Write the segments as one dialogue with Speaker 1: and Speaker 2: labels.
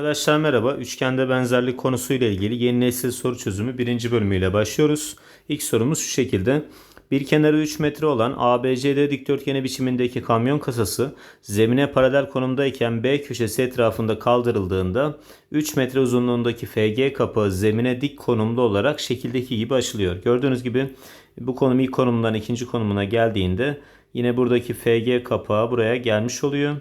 Speaker 1: Arkadaşlar merhaba. Üçgende benzerlik konusuyla ilgili yeni nesil soru çözümü birinci bölümüyle başlıyoruz. İlk sorumuz şu şekilde. Bir kenarı 3 metre olan ABCD dikdörtgeni biçimindeki kamyon kasası zemine paralel konumdayken B köşesi etrafında kaldırıldığında 3 metre uzunluğundaki FG kapağı zemine dik konumlu olarak şekildeki gibi açılıyor. Gördüğünüz gibi bu konum ilk konumundan ikinci konumuna geldiğinde Yine buradaki FG kapağı buraya gelmiş oluyor.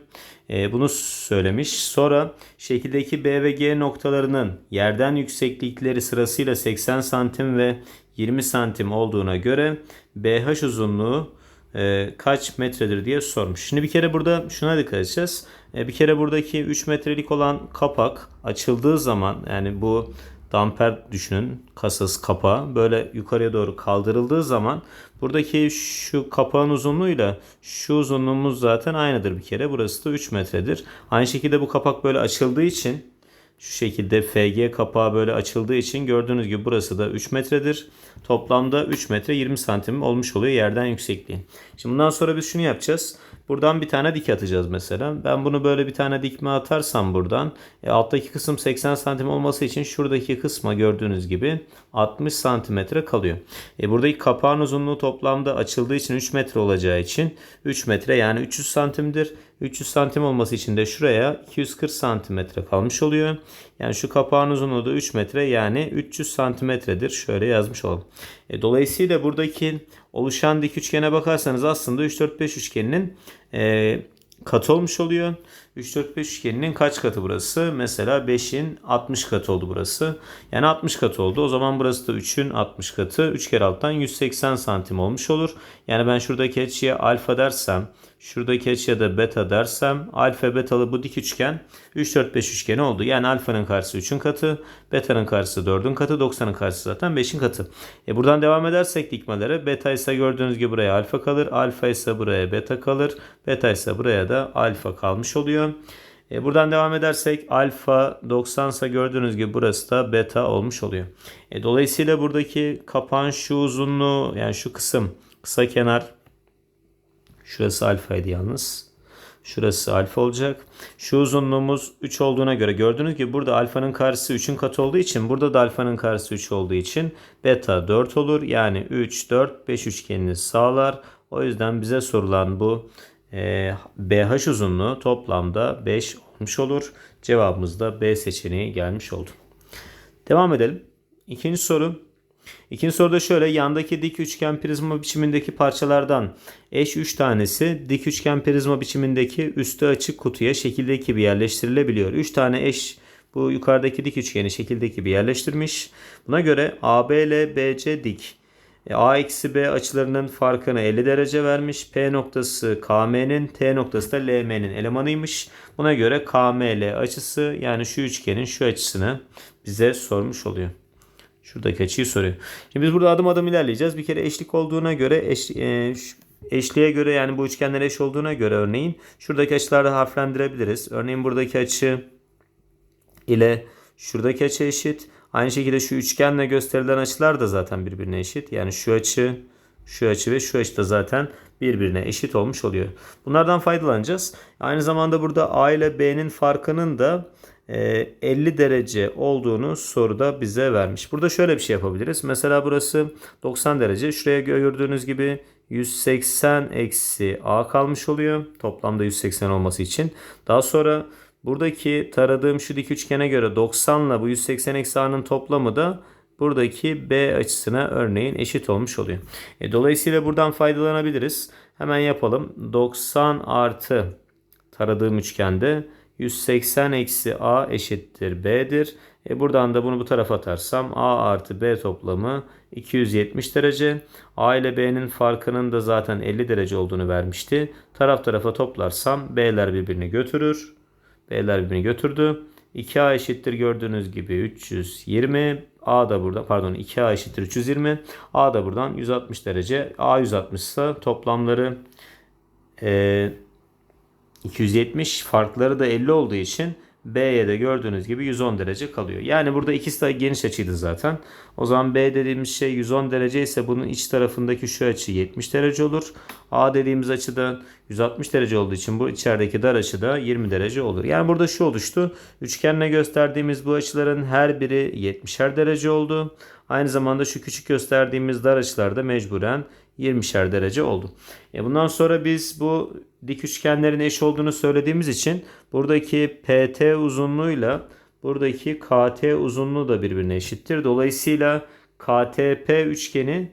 Speaker 1: E, bunu söylemiş. Sonra şekildeki B ve G noktalarının yerden yükseklikleri sırasıyla 80 santim ve 20 santim olduğuna göre BH uzunluğu e, kaç metredir diye sormuş. Şimdi bir kere burada şuna dikkat edeceğiz. E, bir kere buradaki 3 metrelik olan kapak açıldığı zaman yani bu damper düşünün kasası kapağı böyle yukarıya doğru kaldırıldığı zaman buradaki şu kapağın uzunluğuyla şu uzunluğumuz zaten aynıdır bir kere. Burası da 3 metredir. Aynı şekilde bu kapak böyle açıldığı için şu şekilde FG kapağı böyle açıldığı için gördüğünüz gibi burası da 3 metredir. Toplamda 3 metre 20 santim olmuş oluyor yerden yüksekliği. Şimdi bundan sonra biz şunu yapacağız. Buradan bir tane dik atacağız mesela. Ben bunu böyle bir tane dikme atarsam buradan e, alttaki kısım 80 santim olması için şuradaki kısma gördüğünüz gibi 60 santimetre kalıyor. E, buradaki kapağın uzunluğu toplamda açıldığı için 3 metre olacağı için 3 metre yani 300 santimdir. 300 santim olması için de şuraya 240 santimetre kalmış oluyor. Yani şu kapağın uzunluğu da 3 metre yani 300 santimetredir. Şöyle yazmış olalım. E, dolayısıyla buradaki oluşan dik üçgene bakarsanız aslında 3 4 5 üçgeninin e, katı olmuş oluyor. 3 4 5 üçgeninin kaç katı burası? Mesela 5'in 60 katı oldu burası. Yani 60 katı oldu. O zaman burası da 3'ün 60 katı. 3 kere alttan 180 santim olmuş olur. Yani ben şuradaki açıya alfa dersem Şuradaki açıya da beta dersem alfa betalı bu dik üçgen 3 4 5 üçgeni oldu. Yani alfanın karşısı 3'ün katı, beta'nın karşısı 4'ün katı, 90'ın karşısı zaten 5'in katı. E buradan devam edersek dikmelere beta ise gördüğünüz gibi buraya alfa kalır, alfa ise buraya beta kalır, beta ise buraya da alfa kalmış oluyor. E buradan devam edersek alfa 90 ise gördüğünüz gibi burası da beta olmuş oluyor. E dolayısıyla buradaki kapan şu uzunluğu yani şu kısım kısa kenar Şurası alfaydı yalnız. Şurası alfa olacak. Şu uzunluğumuz 3 olduğuna göre gördüğünüz gibi burada alfanın karşısı 3'ün katı olduğu için burada da alfanın karşısı 3 olduğu için beta 4 olur. Yani 3, 4, 5 üçgenini sağlar. O yüzden bize sorulan bu e, BH uzunluğu toplamda 5 olmuş olur. Cevabımız da B seçeneği gelmiş oldu. Devam edelim. İkinci soru. İkinci soruda şöyle yandaki dik üçgen prizma biçimindeki parçalardan eş 3 tanesi dik üçgen prizma biçimindeki üstü açık kutuya şekildeki gibi yerleştirilebiliyor. 3 tane eş bu yukarıdaki dik üçgeni şekildeki gibi yerleştirmiş. Buna göre AB ile BC dik. E, A eksi B açılarının farkını 50 derece vermiş. P noktası KM'nin, T noktası da LM'nin elemanıymış. Buna göre KML açısı yani şu üçgenin şu açısını bize sormuş oluyor. Şuradaki açıyı soruyor. Şimdi biz burada adım adım ilerleyeceğiz. Bir kere eşlik olduğuna göre eş, e, eşliğe göre yani bu üçgenler eş olduğuna göre örneğin şuradaki açıları harflendirebiliriz. Örneğin buradaki açı ile şuradaki açı eşit. Aynı şekilde şu üçgenle gösterilen açılar da zaten birbirine eşit. Yani şu açı, şu açı ve şu açı da zaten birbirine eşit olmuş oluyor. Bunlardan faydalanacağız. Aynı zamanda burada A ile B'nin farkının da 50 e, derece olduğunu soruda bize vermiş. Burada şöyle bir şey yapabiliriz. Mesela burası 90 derece. Şuraya gördüğünüz gibi 180 eksi a kalmış oluyor. Toplamda 180 olması için. Daha sonra buradaki taradığım şu dik üçgene göre 90 ile bu 180 eksi a'nın toplamı da buradaki B açısına örneğin eşit olmuş oluyor. E, dolayısıyla buradan faydalanabiliriz. Hemen yapalım. 90 artı taradığım üçgende 180 eksi a eşittir b'dir. E buradan da bunu bu tarafa atarsam a artı b toplamı 270 derece. a ile b'nin farkının da zaten 50 derece olduğunu vermişti. Taraf tarafa toplarsam b'ler birbirini götürür. B'ler birbirini götürdü. 2a eşittir gördüğünüz gibi 320. A da burada pardon 2a eşittir 320. A da buradan 160 derece. A 160 ise toplamları e, 270 farkları da 50 olduğu için B'ye de gördüğünüz gibi 110 derece kalıyor. Yani burada ikisi de geniş açıydı zaten. O zaman B dediğimiz şey 110 derece ise bunun iç tarafındaki şu açı 70 derece olur. A dediğimiz açı da 160 derece olduğu için bu içerideki dar açı da 20 derece olur. Yani burada şu oluştu. Üçgenle gösterdiğimiz bu açıların her biri 70'er derece oldu. Aynı zamanda şu küçük gösterdiğimiz dar açılar da mecburen 20'şer derece oldu. E bundan sonra biz bu dik üçgenlerin eş olduğunu söylediğimiz için buradaki PT uzunluğuyla buradaki KT uzunluğu da birbirine eşittir. Dolayısıyla KTP üçgeni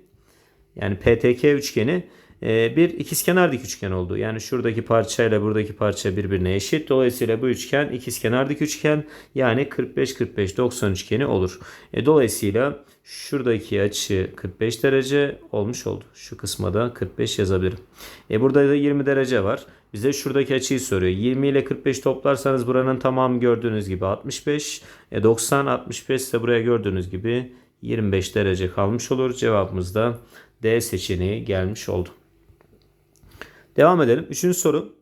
Speaker 1: yani PTK üçgeni e, bir ikizkenar dik üçgen oldu. Yani şuradaki parçayla buradaki parça birbirine eşit. Dolayısıyla bu üçgen ikizkenar dik üçgen yani 45 45 90 üçgeni olur. E, dolayısıyla şuradaki açı 45 derece olmuş oldu. Şu kısma da 45 yazabilirim. E, burada da 20 derece var. Bize şuradaki açıyı soruyor. 20 ile 45 toplarsanız buranın tamamı gördüğünüz gibi 65. E, 90 65 ise buraya gördüğünüz gibi 25 derece kalmış olur. Cevabımız da D seçeneği gelmiş oldu. Devam edelim. Üçüncü soru.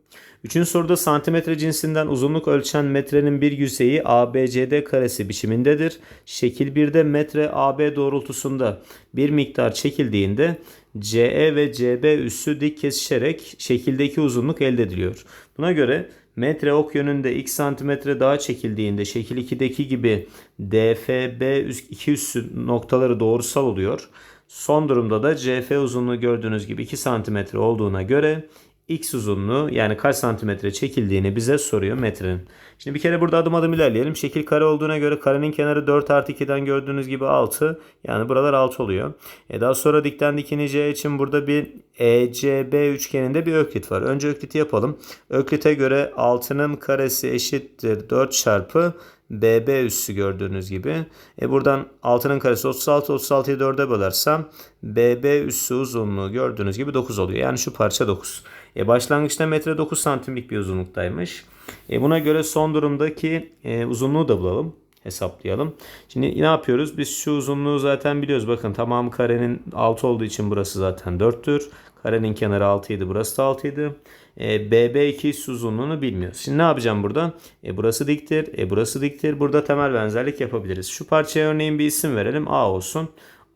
Speaker 1: Üçüncü soruda santimetre cinsinden uzunluk ölçen metrenin bir yüzeyi ABCD karesi biçimindedir. Şekil 1'de metre AB doğrultusunda bir miktar çekildiğinde CE ve CB üssü dik kesişerek şekildeki uzunluk elde ediliyor. Buna göre metre ok yönünde x santimetre daha çekildiğinde şekil 2'deki gibi DFB iki üssü noktaları doğrusal oluyor. Son durumda da CF uzunluğu gördüğünüz gibi 2 santimetre olduğuna göre x uzunluğu yani kaç santimetre çekildiğini bize soruyor metrenin. Şimdi bir kere burada adım adım ilerleyelim. Şekil kare olduğuna göre karenin kenarı 4 artı 2'den gördüğünüz gibi 6. Yani buralar 6 oluyor. E daha sonra dikten dikini C için burada bir ECB üçgeninde bir öklit var. Önce ökliti yapalım. Öklite göre 6'nın karesi eşittir 4 çarpı BB üssü gördüğünüz gibi. E buradan 6'nın karesi 36. 36'yı 4'e bölersem BB üssü uzunluğu gördüğünüz gibi 9 oluyor. Yani şu parça 9. E başlangıçta metre 9 santimlik bir uzunluktaymış. E buna göre son durumdaki e, uzunluğu da bulalım. Hesaplayalım. Şimdi ne yapıyoruz? Biz şu uzunluğu zaten biliyoruz. Bakın tamamı karenin 6 olduğu için burası zaten 4'tür. Karenin kenarı 6 idi. Burası da 6 idi. E, BB2 uzunluğunu bilmiyoruz. Şimdi ne yapacağım burada? E, burası diktir. E, burası diktir. Burada temel benzerlik yapabiliriz. Şu parçaya örneğin bir isim verelim. A olsun.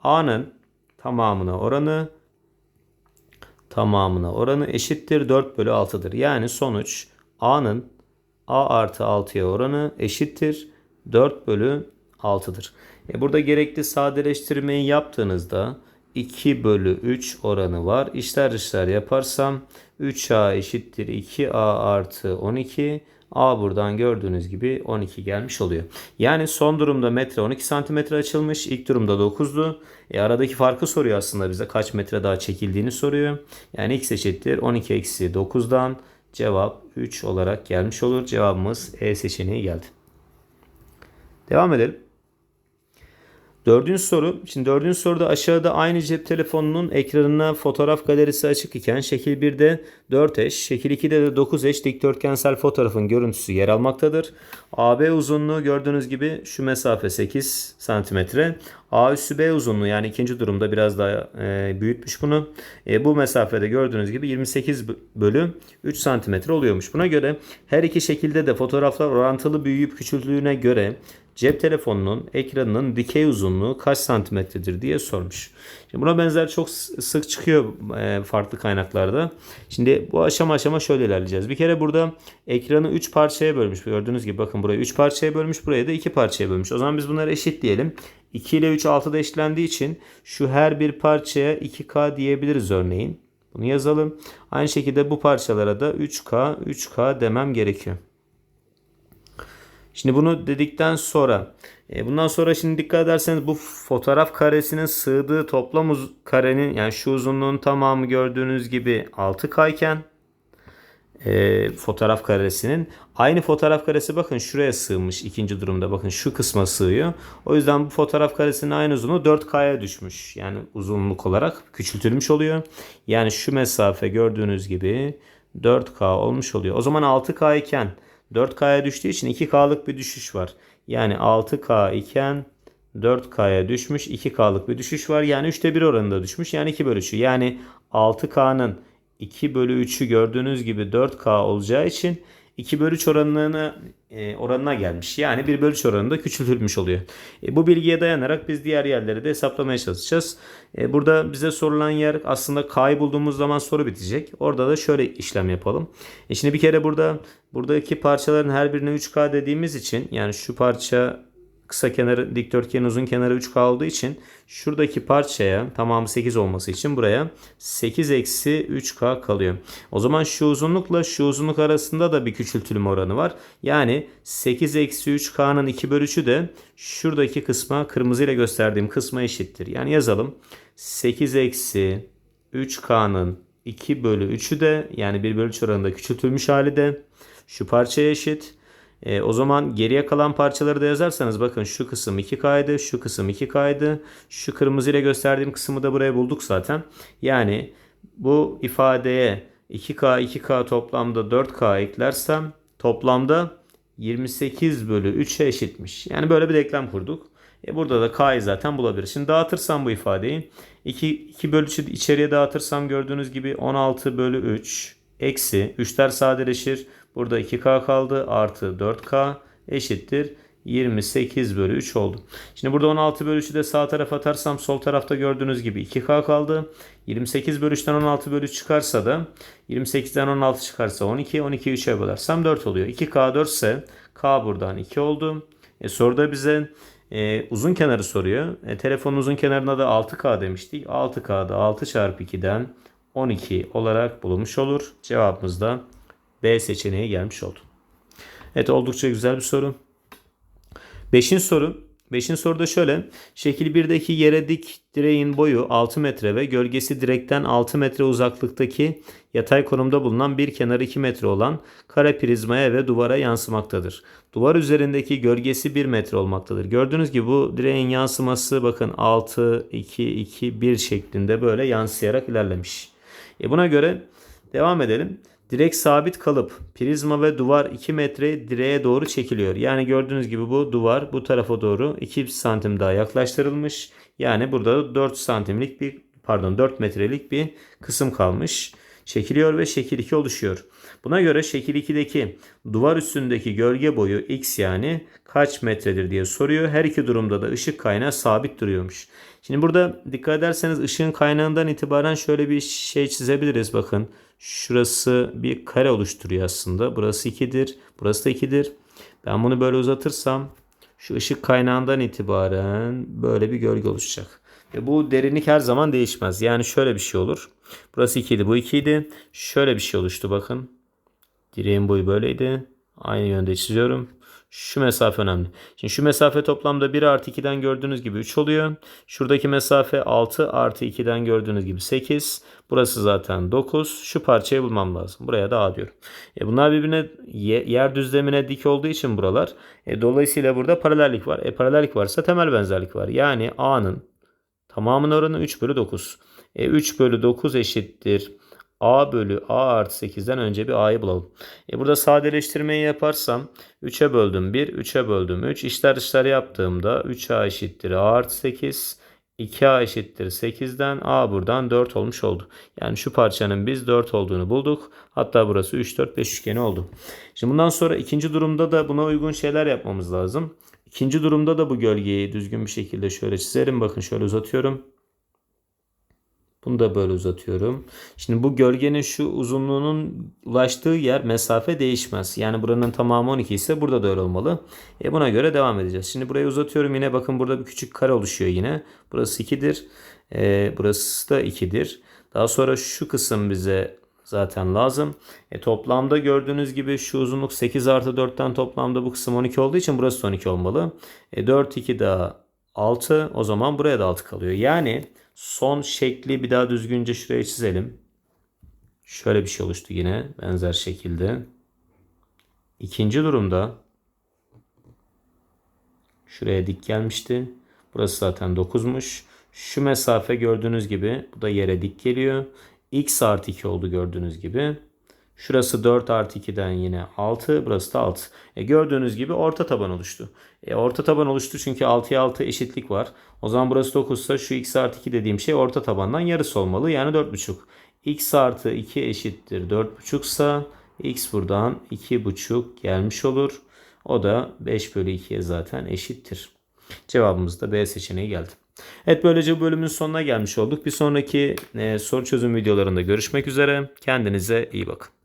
Speaker 1: A'nın tamamına oranı tamamına oranı eşittir 4 bölü 6'dır. Yani sonuç A'nın A artı 6'ya oranı eşittir 4 bölü 6'dır. E burada gerekli sadeleştirmeyi yaptığınızda 2 bölü 3 oranı var. İşler dışlar yaparsam 3A eşittir 2A artı 12. A buradan gördüğünüz gibi 12 gelmiş oluyor. Yani son durumda metre 12 santimetre açılmış. İlk durumda 9'du. E aradaki farkı soruyor aslında bize. Kaç metre daha çekildiğini soruyor. Yani x eşittir 12 eksi 9'dan cevap 3 olarak gelmiş olur. Cevabımız E seçeneği geldi. Devam edelim. Dördüncü soru. Şimdi dördüncü soruda aşağıda aynı cep telefonunun ekranına fotoğraf galerisi açık iken şekil 1'de 4 eş, şekil 2'de de 9 eş dikdörtgensel fotoğrafın görüntüsü yer almaktadır. AB uzunluğu gördüğünüz gibi şu mesafe 8 santimetre. A üssü B uzunluğu yani ikinci durumda biraz daha e, büyütmüş bunu. E, bu mesafede gördüğünüz gibi 28 bölü 3 santimetre oluyormuş. Buna göre her iki şekilde de fotoğraflar orantılı büyüyüp küçüldüğüne göre cep telefonunun ekranının dikey uzunluğu kaç santimetredir diye sormuş. Şimdi buna benzer çok sık çıkıyor e, farklı kaynaklarda. Şimdi bu aşama aşama şöyle ilerleyeceğiz. Bir kere burada ekranı 3 parçaya bölmüş. Gördüğünüz gibi bakın burayı 3 parçaya bölmüş. Burayı da 2 parçaya bölmüş. O zaman biz bunları eşit diyelim. 2 ile 3 6'da eşitlendiği için şu her bir parçaya 2K diyebiliriz örneğin. Bunu yazalım. Aynı şekilde bu parçalara da 3K 3K demem gerekiyor. Şimdi bunu dedikten sonra e, bundan sonra şimdi dikkat ederseniz bu fotoğraf karesinin sığdığı toplam karenin yani şu uzunluğun tamamı gördüğünüz gibi 6K iken e, fotoğraf karesinin aynı fotoğraf karesi bakın şuraya sığmış ikinci durumda bakın şu kısma sığıyor. O yüzden bu fotoğraf karesinin aynı uzunluğu 4K'ya düşmüş. Yani uzunluk olarak küçültülmüş oluyor. Yani şu mesafe gördüğünüz gibi 4K olmuş oluyor. O zaman 6K iken 4K'ya düştüğü için 2K'lık bir düşüş var. Yani 6K iken 4K'ya düşmüş. 2K'lık bir düşüş var. Yani 3'te 1 oranında düşmüş. Yani 2 bölü 3'ü. Yani 6K'nın 2 bölü 3'ü gördüğünüz gibi 4K olacağı için 2 bölü 3 oranına, e, oranına gelmiş. Yani 1 bölü 3 oranında küçültülmüş oluyor. E, bu bilgiye dayanarak biz diğer yerleri de hesaplamaya çalışacağız. E, burada bize sorulan yer aslında K'yı bulduğumuz zaman soru bitecek. Orada da şöyle işlem yapalım. E, şimdi bir kere burada buradaki parçaların her birine 3K dediğimiz için yani şu parça kısa kenarı dikdörtgenin uzun kenarı 3K olduğu için şuradaki parçaya tamamı 8 olması için buraya 8 eksi 3K kalıyor. O zaman şu uzunlukla şu uzunluk arasında da bir küçültülme oranı var. Yani 8 eksi 3K'nın 2 bölü 3'ü de şuradaki kısma kırmızıyla gösterdiğim kısma eşittir. Yani yazalım 8 eksi 3K'nın 2 bölü 3'ü de yani 1 bölü 3 oranında küçültülmüş hali de şu parçaya eşit. E, o zaman geriye kalan parçaları da yazarsanız bakın şu kısım 2K'ydı, şu kısım 2K'ydı. Şu kırmızı ile gösterdiğim kısmı da buraya bulduk zaten. Yani bu ifadeye 2K 2K toplamda 4K eklersem toplamda 28 bölü 3'e eşitmiş. Yani böyle bir denklem kurduk. E burada da K'yı zaten bulabiliriz. Şimdi dağıtırsam bu ifadeyi 2, 2 bölü 3'ü içeriye dağıtırsam gördüğünüz gibi 16 bölü 3 eksi 3'ler sadeleşir. Burada 2K kaldı artı 4K eşittir 28 bölü 3 oldu. Şimdi burada 16 bölü 3'ü de sağ tarafa atarsam sol tarafta gördüğünüz gibi 2K kaldı. 28 bölü 3'ten 16 bölü 3 çıkarsa da 28'den 16 çıkarsa 12. 12'yi 3'e bölersem 4 oluyor. 2K 4 ise K buradan 2 oldu. E, soruda bize e, uzun kenarı soruyor. E, telefonun uzun kenarına da 6K demiştik. 6K'da 6 çarpı 2'den 12 olarak bulunmuş olur. Cevabımız da B seçeneği gelmiş oldu. Evet oldukça güzel bir soru. Beşinci soru. Beşinci soruda şöyle. Şekil 1'deki yere dik direğin boyu 6 metre ve gölgesi direkten 6 metre uzaklıktaki yatay konumda bulunan bir kenarı 2 metre olan kare prizmaya ve duvara yansımaktadır. Duvar üzerindeki gölgesi 1 metre olmaktadır. Gördüğünüz gibi bu direğin yansıması bakın 6, 2, 2, 1 şeklinde böyle yansıyarak ilerlemiş. E buna göre devam edelim. Direk sabit kalıp prizma ve duvar 2 metre direğe doğru çekiliyor. Yani gördüğünüz gibi bu duvar bu tarafa doğru 2 santim daha yaklaştırılmış. Yani burada 4 santimlik bir pardon 4 metrelik bir kısım kalmış. Çekiliyor ve şekil 2 oluşuyor. Buna göre şekil 2'deki duvar üstündeki gölge boyu x yani kaç metredir diye soruyor. Her iki durumda da ışık kaynağı sabit duruyormuş. Şimdi burada dikkat ederseniz ışığın kaynağından itibaren şöyle bir şey çizebiliriz. Bakın şurası bir kare oluşturuyor aslında. Burası 2'dir. Burası da 2'dir. Ben bunu böyle uzatırsam şu ışık kaynağından itibaren böyle bir gölge oluşacak. Ve bu derinlik her zaman değişmez. Yani şöyle bir şey olur. Burası 2 idi. Bu 2 idi. Şöyle bir şey oluştu bakın. Direğin boyu böyleydi. Aynı yönde çiziyorum. Şu mesafe önemli. Şimdi şu mesafe toplamda 1 artı 2'den gördüğünüz gibi 3 oluyor. Şuradaki mesafe 6 artı 2'den gördüğünüz gibi 8. Burası zaten 9. Şu parçayı bulmam lazım. Buraya da A diyorum. E bunlar birbirine yer düzlemine dik olduğu için buralar. E dolayısıyla burada paralellik var. E paralellik varsa temel benzerlik var. Yani A'nın tamamının oranı 3 bölü 9. E 3 bölü 9 eşittir a bölü a artı 8'den önce bir a'yı bulalım. E burada sadeleştirmeyi yaparsam 3'e böldüm 1, 3'e böldüm 3. İşler dışlar yaptığımda 3a eşittir a artı 8. 2a eşittir 8'den a buradan 4 olmuş oldu. Yani şu parçanın biz 4 olduğunu bulduk. Hatta burası 3, 4, 5 üçgeni oldu. Şimdi bundan sonra ikinci durumda da buna uygun şeyler yapmamız lazım. İkinci durumda da bu gölgeyi düzgün bir şekilde şöyle çizerim. Bakın şöyle uzatıyorum. Bunu da böyle uzatıyorum. Şimdi bu gölgenin şu uzunluğunun ulaştığı yer mesafe değişmez. Yani buranın tamamı 12 ise burada da öyle olmalı. E buna göre devam edeceğiz. Şimdi burayı uzatıyorum yine bakın burada bir küçük kare oluşuyor yine. Burası 2'dir. E, burası da 2'dir. Daha sonra şu kısım bize zaten lazım. E, toplamda gördüğünüz gibi şu uzunluk 8 artı 4'ten toplamda bu kısım 12 olduğu için burası 12 olmalı. E, 4 2 daha 6 o zaman buraya da 6 kalıyor. Yani Son şekli bir daha düzgünce şuraya çizelim. Şöyle bir şey oluştu yine benzer şekilde. İkinci durumda şuraya dik gelmişti. Burası zaten 9'muş. Şu mesafe gördüğünüz gibi bu da yere dik geliyor. X artı 2 oldu gördüğünüz gibi. Şurası 4 artı 2'den yine 6. Burası da 6. E gördüğünüz gibi orta taban oluştu. E orta taban oluştu çünkü 6'ya 6 eşitlik var. O zaman burası 9 ise şu x artı 2 dediğim şey orta tabandan yarısı olmalı. Yani 4,5. x artı 2 eşittir 4,5 ise X buradan 2,5 gelmiş olur. O da 5 bölü 2'ye zaten eşittir. Cevabımız da B seçeneği geldi. Evet böylece bu bölümün sonuna gelmiş olduk. Bir sonraki e, soru çözüm videolarında görüşmek üzere. Kendinize iyi bakın.